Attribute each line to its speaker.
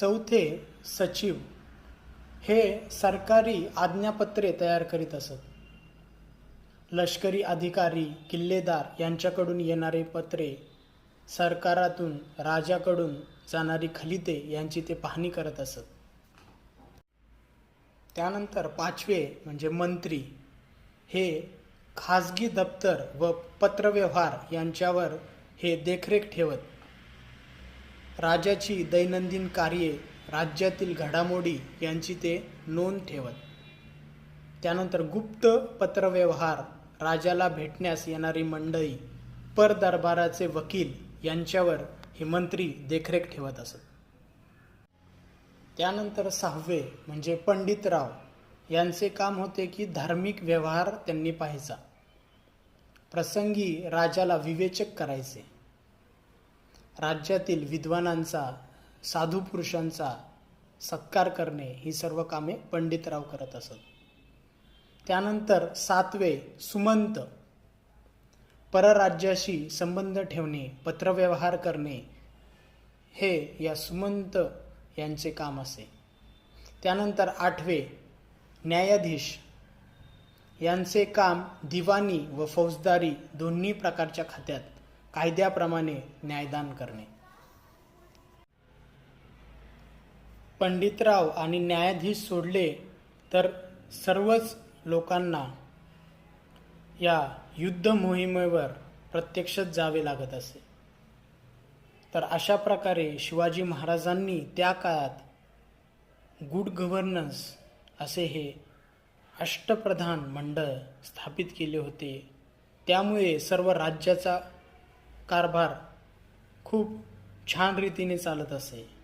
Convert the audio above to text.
Speaker 1: चौथे सचिव हे सरकारी आज्ञापत्रे तयार करीत असत. लष्करी अधिकारी किल्लेदार यांच्याकडून येणारे पत्रे सरकारातून राजाकडून जाणारी खलिते यांची ते पाहणी करत असत. त्यानंतर पाचवे म्हणजे मंत्री हे खाजगी दप्तर व पत्रव्यवहार यांच्यावर हे देखरेख ठेवत. राजाची दैनंदिन कार्ये राज्यातील घडामोडी यांची ते नोंद ठेवत. त्यानंतर गुप्त पत्रव्यवहार राजाला भेटण्यास येणारी मंडळी परदरबाराचे वकील यांच्यावर हे मंत्री देखरेख ठेवत असत. त्यानंतर सहावे म्हणजे पंडितराव यांचे काम होते की धार्मिक व्यवहार त्यांनी पाहायचा. प्रसंगी राजाला विवेचक करायचे. राज्यातील विद्वानांचा साधू पुरुषांचा सत्कार करणे ही सर्व कामे पंडितराव करत असत. त्यानंतर सातवे सुमंत परराज्याशी संबंध ठेवणे पत्रव्यवहार करणे हे या सुमंत यांचे काम असे. त्यानंतर आठवे न्यायाधीश यांचे काम दिवाणी व फौजदारी दोन्ही प्रकारच्या खात्यात कायद्याप्रमाणे न्यायदान करणे. पंडितराव आणि न्यायाधीश सोडले तर सर्वच लोकांना या युद्ध मोहिमेवर प्रत्यक्षच जावे लागत असे. तर अशा प्रकारे शिवाजी महाराजांनी त्या काळात गुड गव्हर्नन्स असे हे अष्टप्रधान मंडळ स्थापित केले होते. त्यामुळे सर्व राज्याचा कारभार खूप छान रीतीने चालत असे.